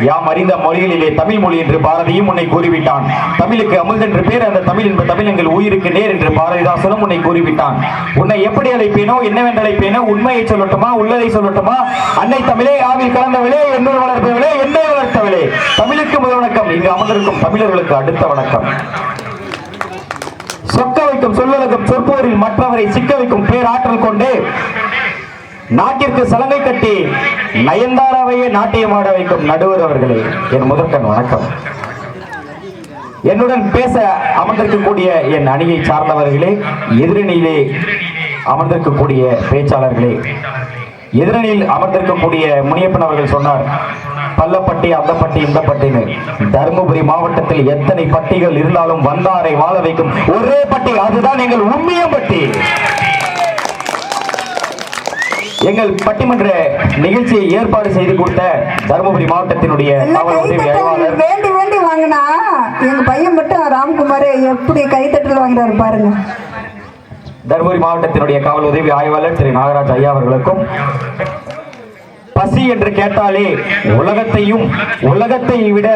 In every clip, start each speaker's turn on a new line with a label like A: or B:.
A: யாம் அறிந்த மொழிகளிலே தமிழ் மொழி என்று பாரதியும் உன்னை கூறிவிட்டான். தமிழுக்கு அமுல் என்று பேர் அந்த தமிழ் என்ப தமிழ் எங்கள் உயிருக்கு நேர் என்று பாரதிதாசனும் உன்னை கூறிவிட்டான். உன்னை எப்படி அழைப்பேனோ என்னவென்று அழைப்பேனோ உண்மையை சொல்லட்டுமா உள்ளதை சொல்லட்டுமா? அன்னை தமிழே ஆவில் கலந்தவளே என்னோடு வளர்ப்பவளே என்னை வளர்த்தவளே. தமிழுக்கு முதல் வணக்கம். இங்கு அமர்ந்திருக்கும் தமிழர்களுக்கு அடுத்த வணக்கம். சொக்க வைக்கும் சொல்லலகம் சொற்போரில் மற்றவரை சிக்க வைக்கும் பேராற்றல் கொண்டு நாட்டிற்கு சலங்கை கட்டி நயன்தாராவையே நாட்டியமாட வைக்கும் நடுவர் அவர்களே என் முதற்கண் வணக்கம். என்னுடன் பேச அமர்ந்திருக்கக்கூடிய என் அணியை சார்ந்தவர்களே எதிரணியிலே அமர்ந்திருக்கக்கூடிய பேச்சாளர்களே. எதிரணியில் அமர்ந்திருக்கக்கூடிய முனியப்பன் அவர்கள் சொன்னார் பள்ளப்பட்டி அந்த பட்டி இந்த பட்டின்னு தருமபுரி மாவட்டத்தில் எத்தனை பட்டிகள் இருந்தாலும் வந்தாரை வாழ வைக்கும் ஒரே பட்டி அதுதான் எங்கள் உண்மையம்பட்டி எங்கள் பட்டிமன்ற நிகழ்ச்சியை ஏற்பாடு செய்து கொடுத்த தருமபுரி மாவட்டத்தினுடைய காவல் உதவி ஆய்வாளர்
B: வேண்டி வேண்டி வாங்கினா எங்க பையன் மட்டும் ராம்குமார் எப்படி கைத்தட்டல் வாங்குறாரு பாருங்க.
A: தருமபுரி மாவட்டத்தினுடைய காவல் உதவி ஆய்வாளர் திரு நாகராஜ் ஐயா அவர்களுக்கும் பசி என்று கேட்டாலே உலகத்தையும் உலகத்தை விட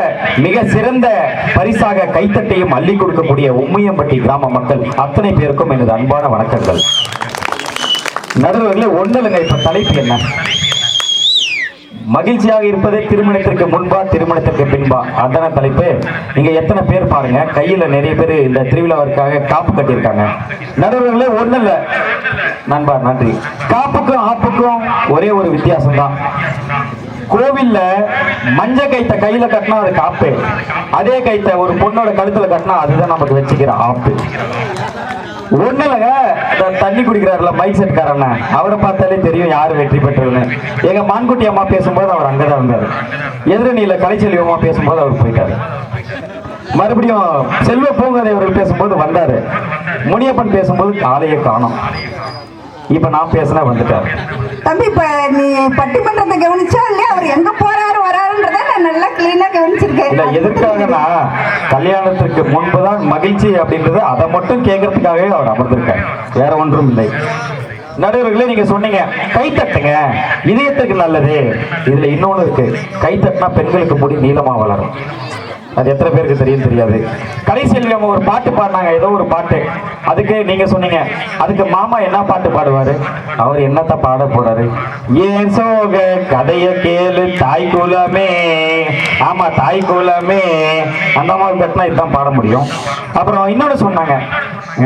A: மிக சிறந்த பரிசாக கைத்தட்டையும் அள்ளி கொடுக்கக்கூடிய உம்மியம்பட்டி கிராம மக்கள் அத்தனை பேருக்கும் எனது அன்பான வணக்கங்கள். நடுவர்களே ஒண்ணு இப்ப தலைப்பு என்ன? மகிழ்ச்சியாக இருப்பதே திருமணத்திற்கு முன்பா திருமணத்திற்கு பின்பா. அதான தலைப்பு. நீங்க எத்தனை பேர் பாருங்க கையில நிறைய பேர் இந்த திருவிழாவிற்காக காப்பு கட்டியிருக்காங்க. நடுவர்களே ஒண்ணு இல்ல நண்பா நன்றி. காப்புக்கும் ஆப்புக்கும் ஒரே ஒரு வித்தியாசம் தான் கோவில்ல மஞ்ச கைத்த கையில கட்டினா அது காப்பு. அதே கைத்த ஒரு பொண்ணோட கழுத்துல கட்டினா அதுதான் நமக்கு வச்சுக்கிற ஆப்பு. ஒண்ணு இல்லைங்க தண்ணி குடிக்கிறாருல மைக் செட்காரண்ண அவரை பார்த்தாலே தெரியும் யாரு வெற்றி பெற்றதுன்னு எங்க மான்குட்டி அம்மா பேசும்போது அவர் அங்கதான் இருந்தார். எதிரணியில கலைச்செல்வி அம்மா பேசும்போது அவர் போயிட்டாரு. மறுபடியும் செல்வ பூங்கதை அவர்கள் பேசும்போது வந்தாரு. முனியப்பன் பேசும்போது காலையை காணோம். இப்ப நான் பேசினா வந்துட்டார்.
B: தம்பி இப்ப நீ பட்டிமன்றத்தை கவனிச்சா இல்லையா? அவர் எங்க போறாரு வராருன்றத நான் நல்லா கிளீனா
A: இல்ல கல்யாணத்திற்கு முன்புதான் மகிழ்ச்சி அப்படின்றது அதை மட்டும் கேட்கறதுக்காகவே அவர் அமர்ந்திருக்கார். வேற ஒன்றும் இல்லை. நடுவர்களே நீங்க சொன்னீங்க கை தட்டுங்க. இதயத்துக்கு நல்லது. இதுல இன்னொன்னு இருக்கு. கை தட்டினா பெண்களுக்கு முடி நீளமா வளரும். அது எத்தனை பேருக்கு தெரியும் தெரியாது. கடைசியில் நம்ம ஒரு பாட்டு பாடினாங்க ஏதோ ஒரு பாட்டு. அதுக்கு நீங்க சொன்னீங்க அதுக்கு மாமா என்ன பாட்டு பாடுவாரு? அவர் என்னத்த பாட போறாரு? ஏன் சோக கதைய கேளு தாய் குலமே. ஆமா தாய் குலமே. அந்த மாதிரி கட்டினா இதுதான் பாட முடியும். அப்புறம் இன்னொன்னு சொன்னாங்க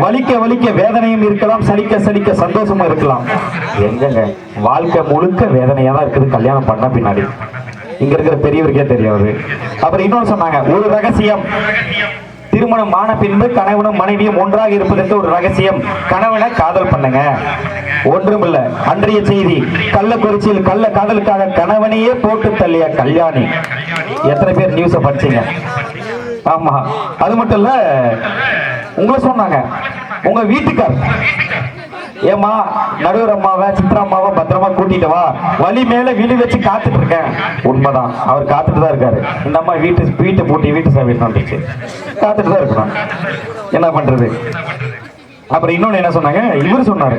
A: வலிக்க வலிக்க வேதனையும் இருக்கலாம் சலிக்க சலிக்க சந்தோஷமும் இருக்கலாம். எங்கங்க? வாழ்க்கை முழுக்க வேதனையா தான் இருக்குது கல்யாணம் பண்ண பின்னாடி. இங்க இருக்கிற பெரியவருக்கே தெரியாது. அப்புறம் இன்னொன்று சொன்னாங்க ஒரு ரகசியம். திருமணம் ஆன பின்பு கணவனும் மனைவியும் ஒன்றாக இருப்பதற்கு ஒரு ரகசியம். கணவனை காதல் பண்ணுங்க. ஒன்றும் இல்ல. அன்றைய செய்தி கள்ளக்குறிச்சியில் கள்ள காதலுக்காக கணவனையே போட்டு தள்ளிய கல்யாணி. எத்தனை பேர் நியூஸ படிச்சீங்க? ஆமா. அது மட்டும் இல்ல உங்களை சொன்னாங்க. உங்க வீட்டுக்கார் ஏமா நடுவர் அம்மாவை சித்ரா அம்மாவை பத்திரமா கூட்டிட்டு வா. வழி மேல விழி வச்சு காத்துட்டு இருக்கேன். உண்மைதான். அவர் காத்துட்டு தான் இருக்காரு. இந்த அம்மா வீட்டு வீட்டை பூட்டி வீட்டு சாவி வந்துச்சு காத்துட்டு தான் இருக்கணும். என்ன பண்றது? அப்புறம் இன்னொன்னு என்ன சொன்னாங்க? இவர் சொன்னாரு.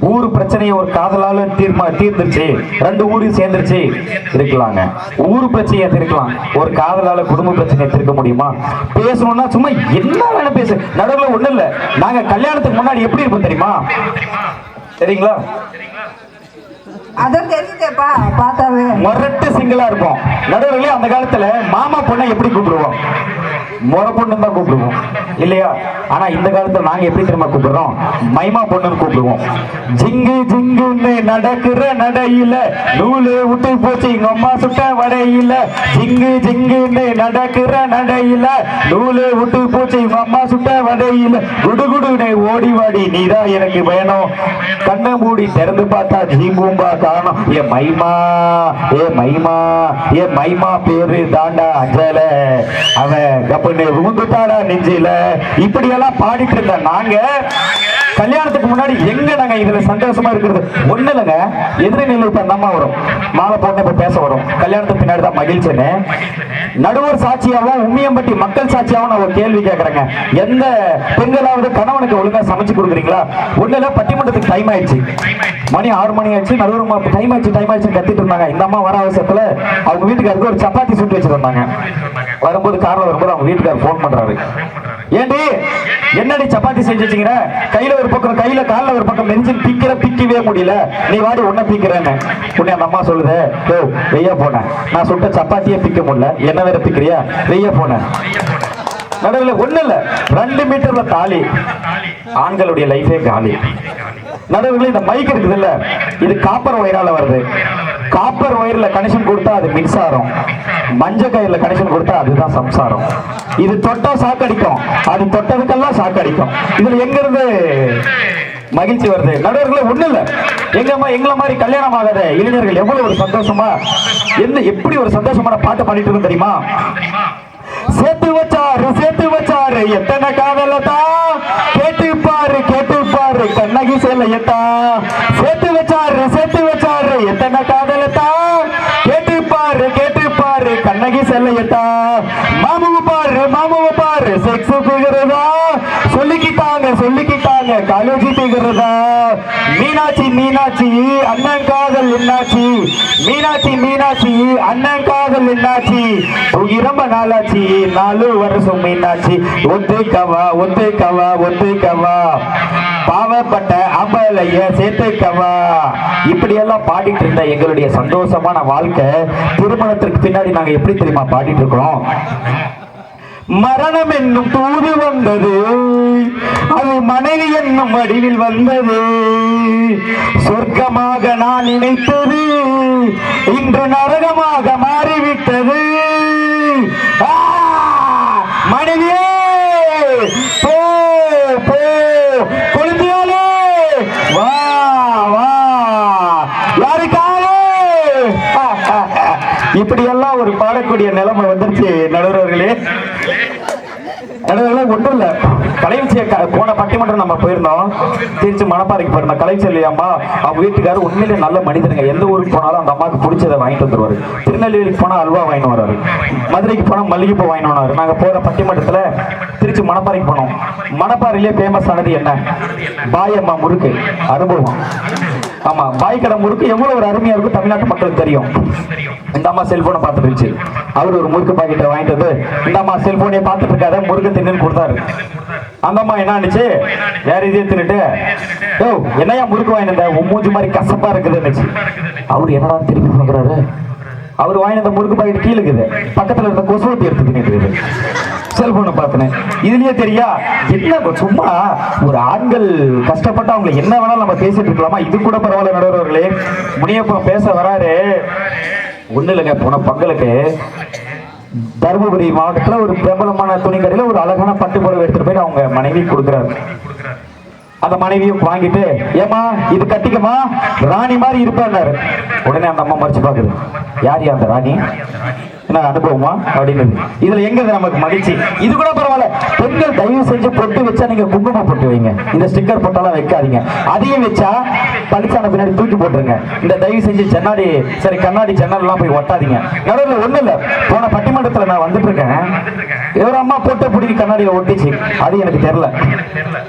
A: ஊர் பிரச்சனையை ஒரு காதலால தீர்மா தீர்ந்துருச்சு. ரெண்டு ஊரையும் சேர்ந்துருச்சு. இருக்கலாங்க ஊர் பிரச்சனையை தீர்க்கலாம். ஒரு காதலால குடும்ப பிரச்சனையை தீர்க்க முடியுமா? பேசணும்னா சும்மா என்ன வேணும் பேசு. நடுவில் ஒன்றும் இல்லை. நாங்க கல்யாணத்துக்கு முன்னாடி எப்படி இருப்போம் தெரியுமா? சரிங்களா?
B: அதான் தெரியுதேப்பா பார்த்தாவே.
A: முரட்டு சிங்கிளா இருக்கும் நடுவில் அந்த காலத்துல மாமா பொண்ணை எப்படி கூப்பிடுவோம்? முறை பொண்ணு தான் கூப்பிடுவோம். இல்லையா? ஆனா இந்த காலத்துல நாங்க எப்படி தெரியுமா கூப்பிடுறோம்? மைமா பொண்ணுன்னு கூப்பிடுவோம். ஜிங்கு ஜிங்குன்னு நடக்கிற நடையில நூலு விட்டு போச்சு எங்க அம்மா சுட்ட வடையில. ஜிங்கு ஜிங்குன்னு நடக்கிற நடையில நூலு விட்டு போச்சு எங்க அம்மா சுட்ட வடையில. குடுகுடுனை ஓடி வாடி நீதான் எனக்கு வேணும். கண்ணை மூடி திறந்து பார்த்தா ஜீம்பூம்பா காரணம். ஏ மைமா ஏ மைமா ஏ மைமா பேரு தாண்டா அஞ்சல. அவன் கப்பன்னு விழுந்துட்டாடா நெஞ்சில. இப்படி எல்லாம் பாடிட்டு இருந்த நாங்க கல்யாணத்துக்கு முன்னாடி எங்க நாங்க இதுல சந்தோஷமா இருக்கிறது? ஒண்ணு இல்லைங்க. எதிரி நிலை அந்த அம்மா வரும். மாலை போட்டு இப்ப பேச வரும். கல்யாணத்துக்கு பின்னாடி தான் மகிழ்ச்சின்னு. நடுவர் சாட்சியாவும் உம்மியம்பட்டி மக்கள் சாட்சியாவும் நான் ஒரு கேள்வி கேட்கறேங்க எந்த பெண்களாவது கணவனுக்கு ஒழுங்கா சமைச்சு கொடுக்குறீங்களா? ஒண்ணுல பட்டிமன்றத்துக்கு டைம் ஆயிடுச்சு. மணி ஆறு மணி ஆயிடுச்சு. நடுவர் டைம் ஆயிடுச்சு டைம் ஆயிடுச்சு கத்திட்டு இருந்தாங்க. இந்த அம்மா வர அவசியத்துல அவங்க வீட்டுக்காருக்கு ஒரு சப்பாத்தி சுட்டு வச்சிருந்தாங்க. வரும்போது காரில் வரும்போது அவங்க வீட்டுக்காரர் ஃபோன் பண்றாரு. ஏண்டி? என்னடி சப்பாத்தி செஞ்சு வச்சுக்கிற கையில ஒரு பக்கம் கையில காலில் ஒரு பக்கம் நெஞ்சு பிக்கிற பிக்கவே முடியல. நீ வாடி உன்ன பிக்கிறேன்னு. உன்னை அந்த அம்மா சொல்லுது ஓ வெய்ய போனேன் நான் சுட்ட சப்பாத்தியே பிக்க முடியல. என்ன வேற பிக்கிறியா? வெய்ய போனேன் நடுவில் ஒண்ணு இல்ல. ரெண்டு மீட்டர்ல தாலி. ஆண்களுடைய லைஃபே காலி. நடுவில் இந்த மைக் இருக்குது இல்ல இது காப்பர் ஒயரால வருது. காப்பர் ஒயர்ல கனெக்ஷன் கொடுத்தா அது மின்சாரம். மஞ்ச கயிறுல கனெக்ஷன் கொடுத்தா அதுதான் சம்சாரம். இது தொட்டா சாக்கடிக்கும். அது தொட்டதுக்கெல்லாம் சாக்கடிக்கும். இதுல எங்க இருந்து மகிழ்ச்சி வருது? நடுவர்களே ஒண்ணு இல்ல. எங்க அம்மா எங்களை மாதிரி கல்யாணம் ஆகாத இளைஞர்கள் எவ்வளவு ஒரு சந்தோஷமா? என்ன எப்படி ஒரு சந்தோஷமான பாட்டு பாடிட்டு இருக்கோம் தெரியுமா? சேர்த்து வச்சாரு சேர்த்து வச்சாரு எத்தனை காதலத்தா கேட்டு பாரு கேட்டு பாரு கண்ணகி செல்லையத்தா சேர்த்து வச்சாரு சேர்த்து வச்சாரு எத்தனை காதலத்தா கேட்டு பாரு கேட்டு பாரு கண்ணகி செல்லையத்தா மாமுவ பாரு மாமுவ பாரு. செக்ஸ் பிகிறதா சொல்லிக்கிட்டாங்க சொல்லிக்கிட்டாங்க. காலேஜ் பிகிறதா மீனாட்சி மீனாட்சி அண்ணன் காதல் என்னாச்சி? மீனாட்சி மீனாட்சி அண்ணன் காதல் என்னாச்சி? ரொம்ப நாளாச்சி. நாலு வருஷம் மீனாட்சி. ஒத்துக்கவா ஒத்துக்கவா ஒத்துக்கவா. பாவப்பட்ட அம்பலைய சேர்த்துக்கவா. இப்படி எல்லாம் பாடிட்டு இருந்த எங்களுடைய சந்தோஷமான வாழ்க்கை திருமணத்திற்கு பின்னாடி நாங்க எப்படி தெரியுமா பாடிட்டு இருக்கிறோம் மரணம் என்னும் தூது வந்தது. அது மனைவி என்னும் வடிவில் வந்தது. சொர்க்கமாக நான் நினைத்தது இன்று நரகமாக மாறிவிட்டது. மனைவியே போ போ வா வா. யாருக்காக இப்படியெல்லாம் ஒரு பாடக்கூடிய நிலைமை வந்துருச்சு நடுவர்களே. நடுவர்களே ஒன்றும் இல்லை. கலைவச்சிய போன பட்டிமன்றம் நம்ம போயிருந்தோம். திருச்சி மணப்பாறைக்கு போயிருந்தோம் கலைச்செல்வி அம்மா அவங்க வீட்டுக்காரர் உண்மையிலே நல்ல மனிதனுங்க எந்த ஊருக்கு போனாலும் அந்த அம்மாவுக்கு பிடிச்சதை வாங்கிட்டு வந்துருவாரு. திருநெல்வேலிக்கு போனா அல்வா வாங்கிட்டு வராரு மதுரைக்கு போனா மல்லிகைப்பூ வாங்கிட்டு வராரு நாங்க போற பட்டிமன்றத்துல திருச்சி மணப்பாறைக்கு போனோம். மணப்பாறையிலே ஃபேமஸ் ஆனது என்ன? பாயம்மா முறுக்கு. அனுபவம் ஆமா பாய் கடை முறுக்கு எவ்வளவு ஒரு அருமையா இருக்கும் தமிழ்நாட்டு மக்களுக்கு தெரியும். இந்த அம்மா செல்போனை பார்த்துட்டு இருந்துச்சு. அவர் ஒரு முறுக்கு பாக்கெட்டை வாங்கிட்டு வந்து இந்த அம்மா செல்போனே பார்த்துட்டு இருக்காத முறுக்கு தின்னு கொடுத்தாரு. அந்த அம்மா என்ன ஆனிச்சு வேற இதே தின்னுட்டு ஓ என்னையா முறுக்கு வாங்கிட்டு இருந்த உன் மூஞ்சி மாதிரி கசப்பா இருக்குதுன்னுச்சு அவர் என்னடா திருப்பி சொல்றாரு அவர் வாங்கின அந்த முறுக்கு பாக்கெட் கீழே இருக்குது. பக்கத்துல இருந்த கொசுவத்தி எடுத்து தின்னுட்டு செல்போனை பார்த்தேன். இதுலயே தெரியா? என்ன சும்மா ஒரு ஆண்கள் கஷ்டப்பட்டு அவங்க என்ன வேணாலும் நம்ம பேசிட்டு இருக்கலாமா? இது கூட பரவாயில்ல நடுவர்களே முனியப்பா பேச வராரு. ஒண்ணு இல்லைங்க போன பங்களுக்கு தருமபுரி மாவட்டத்துல ஒரு பிரபலமான துணிக்கடையில ஒரு அழகான பட்டு புடவை எடுத்துட்டு போய் அவங்க மனைவி கொடுக்குறாரு. அந்த மனைவியும் வாங்கிட்டு ஏமா இது கட்டிக்கமா ராணி மாதிரி இருப்பாரு. உடனே அந்த அம்மா மறைச்சு பாக்குது யார் யா அந்த ராணி? என்ன அனுப்புவோமா? அப்படின்னு. இதுல எங்க நமக்கு மகிழ்ச்சி? இது கூட பரவாயில்ல. பெண்கள் தயவு செஞ்சு பொட்டு வச்சா நீங்க குங்குமம் பொட்டு வைங்க. இந்த ஸ்டிக்கர் போட்டாலாம் வைக்காதீங்க. அதையும் வச்சா பளிச்சான பின்னாடி தூக்கி போட்டுருங்க. இந்த தயவு செஞ்சு சென்னாடி சரி கண்ணாடி சென்னல்லாம் போய் ஒட்டாதீங்க. நடுவில் ஒண்ணு இல்ல. போன பட்டிமன்றத்துல நான் வந்துட்டு இருக்கேன் ஒரு அம்மா போட்டு பிடிக்கி கண்ணாடியில ஒட்டிச்சு. அது எனக்கு தெரியல.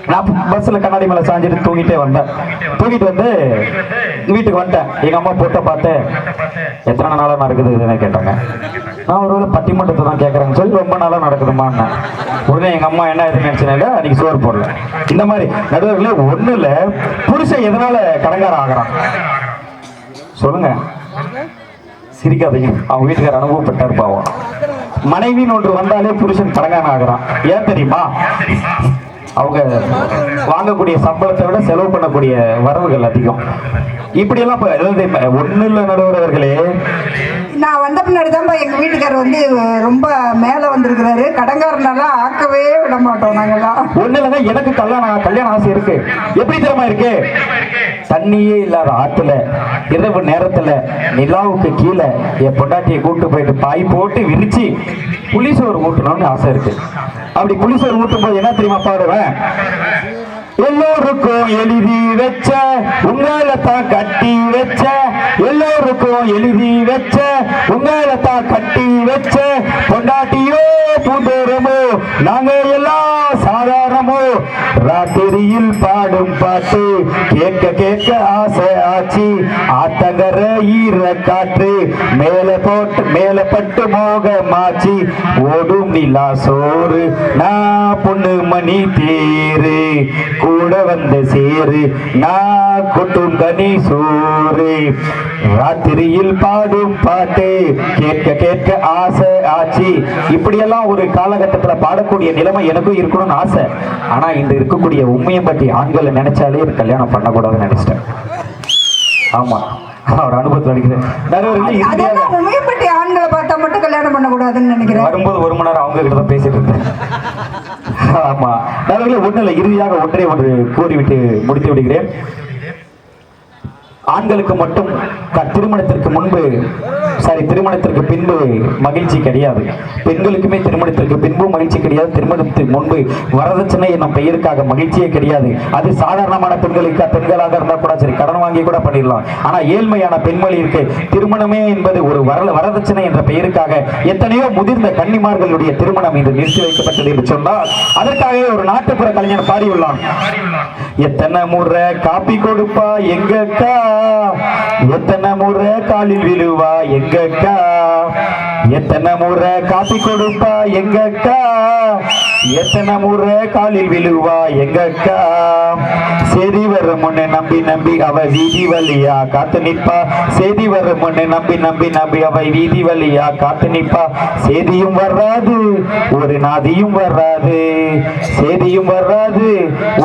A: நான் பஸ்ல கண்ணாடி மேல சாஞ்சிட்டு தூங்கிட்டே வந்தேன். தூங்கிட்டு வந்து வீட்டுக்கு வந்துட்டேன். எங்க அம்மா போட்டோ பார்த்து எத்தனை நாளா இருக்குது? இதுன்னு கேட்டாங்க. நான் ஒருவேளை பட்டிமன்றத்தை தான் கேட்குறேன்னு சொல்லி ரொம்ப நாளாக நடக்குதுமான்னு உடனே எங்கள் அம்மா என்ன எதுவும் நினைச்சுனாங்க அன்றைக்கி சோறு போடல. இந்த மாதிரி நடுவர்களே ஒன்றும் இல்லை புருஷன் எதனால் கடங்காரம் ஆகிறான்? சொல்லுங்க. சிரிக்காதீங்க. அவங்க வீட்டுக்கார அனுபவப்பட்டார் பாவம். மனைவின்னு ஒன்று வந்தாலே புருஷன் கடங்கான ஆகிறான். ஏன் தெரியுமா? அவங்க வாங்கக்கூடிய சம்பளத்தை விட செலவு பண்ணக்கூடிய வரவுகள் அதிகம். இப்படியெல்லாம் ஒண்ணு இல்ல நடுவர்களே
B: நான் வந்த பின்னாடி தான் எங்க வீட்டுக்காரர் வந்து ரொம்ப மேல வந்திருக்கிறாரு. கடங்காரனெல்லாம் ஆக்கவே விட மாட்டோம் நாங்கெல்லாம்.
A: ஒண்ணு இல்லைங்க எனக்கு கல்யாணம் கல்யாண ஆசை இருக்கு. எப்படி தெரியுமா இருக்கு? தண்ணியே இல்லாத ஆத்துல இரவு நேரத்துல நிலாவுக்கு கீழே என் பொண்டாட்டியை கூட்டு போயிட்டு பாய் போட்டு விரிச்சு புளிசோறு ஊட்டணும்னு ஆசை இருக்கு. அப்படி புளிசோறு ஊட்டும் போது என்ன தெரியுமா பாடுவேன்? எல்லோருக்கும் எழுதி வச்ச உங்களை தான் கட்டி வச்ச எல்லோருக்கும் எழுதி வச்ச உங்களை தான் கட்டி வச்ச பொண்டாட்டியோ பூந்தோரமோ நாங்க எல்லாம் சாதாரணமோ ராத்திரியில் பாடும் பாட்டு கேட்க கேட்க ஆசை ஆச்சு ஆத்தங்கர ஈர காற்று மேல போட்டு மேல பட்டு மோகமாச்சு ஓடும் நிலா சோறு நான் பொண்ணு மணி தேரு கூட வந்த சேரு. நான் கொட்டும் கனி சோறு. ராத்திரியில் பாடும் பாட்டு. கேட்க கேட்க ஆசை ஆச்சு. இப்படியெல்லாம் ஒரு காலகட்டத்துல பாடக்கூடிய நிலைமை எனக்கும் இருக்கணும்னு ஆசை. ஆனா இன்று இருக்கக்கூடிய உண்மையை பற்றி ஆண்களை நினைச்சாலே கல்யாணம் பண்ணக்கூடாதுன்னு நினைச்சிட்டேன். ஆமா. அவர் அனுபவத்தில்
B: உமையப்பட்டி ஆண்களை பார்த்தா மட்டும் கல்யாணம் பண்ணக்கூடாதுன்னு நினைக்கிறேன்.
A: வரும்போது ஒரு மணி நேரம் அவங்க கிட்ட தான் பேசிட்டு இருந்தேன் ஆமா. நடுவர்களே ஒண்ணு இறுதியாக ஒன்றே ஒன்று கூறிவிட்டு முடித்து விடுகிறேன். ஆண்களுக்கு மட்டும் க- திருமணத்திற்கு முன்பு சாரி திருமணத்திற்கு பின்பு மகிழ்ச்சி கிடையாது. பெண்களுக்குமே திருமணத்திற்கு பின்பு மகிழ்ச்சி கிடையாது. திருமணத்திற்கு முன்பு வரதட்சணை என்னும் பெயருக்காக மகிழ்ச்சியே கிடையாது. அது சாதாரணமான பெண்களுக்கு பெண்களாக இருந்தால் கூட சரி கடன் வாங்கி கூட பண்ணிடலாம். ஆனால் ஏழ்மையான பெண்மணிக்கு திருமணமே என்பது ஒரு வர வரதட்சணை என்ற பெயருக்காக எத்தனையோ முதிர்ந்த கன்னிமார்களுடைய திருமணம் இன்று நிறுத்தி வைக்கப்பட்டது என்று சொன்னால் அதற்காகவே ஒரு நாட்டுப்புற கலைஞர் பாடியுள்ளான். எத்தனை முறை காப்பி கொடுப்பா எங்கக்கா? எத்தனை முறை காலில் விழுவா எங்கக்கா எத்தனை முறை காப்பி கொடுப்பா எங்கக்கா? எத்தனை முறை காலில் விழுவா எங்கக்கா? சரி வரும் முன்னே நம்பி நம்பி அவ வீதி வழியா காத்து நிற்பா. செய்தி வரும் முன்னே நம்பி நம்பி நம்பி அவ வீதி வழியா காத்து நிற்பா. செய்தியும் வராது ஒரு நாதியும் வராது. செய்தியும் வராது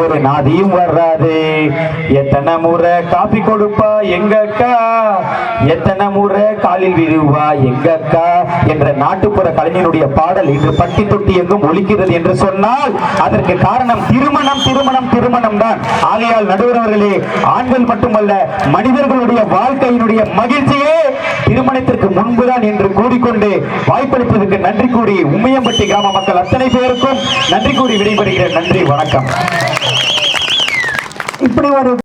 A: ஒரு நாதியும் வராது. எத்தனை முறை காப்பி கொடுப்பா எங்கக்கா? எத்தனை முறை காலில் விழுவா எங்கக்கா? என்ற நாட்டுப்புற கலைஞனுடைய பாடல் இன்று பட்டி தொட்டி எங்கும் ஒலிக்கிறது என்று சொன்னால் அதற்கு காரணம் திருமணம் திருமணம் திருமணம் தான். ஆகையால் நடுவர்களே ஆண்கள் மட்டுமல்ல மனிதர்களுடைய வாழ்க்கையினுடைய மகிழ்ச்சியே திருமணத்திற்கு முன்புதான் என்று கூறிக்கொண்டு வாய்ப்பளிப்பதற்கு நன்றி கூறி உமையம்பட்டி கிராம மக்கள் அத்தனை பேருக்கும் நன்றி கூறி விடைபெறுகிறேன். நன்றி வணக்கம்.
B: இப்படி ஒரு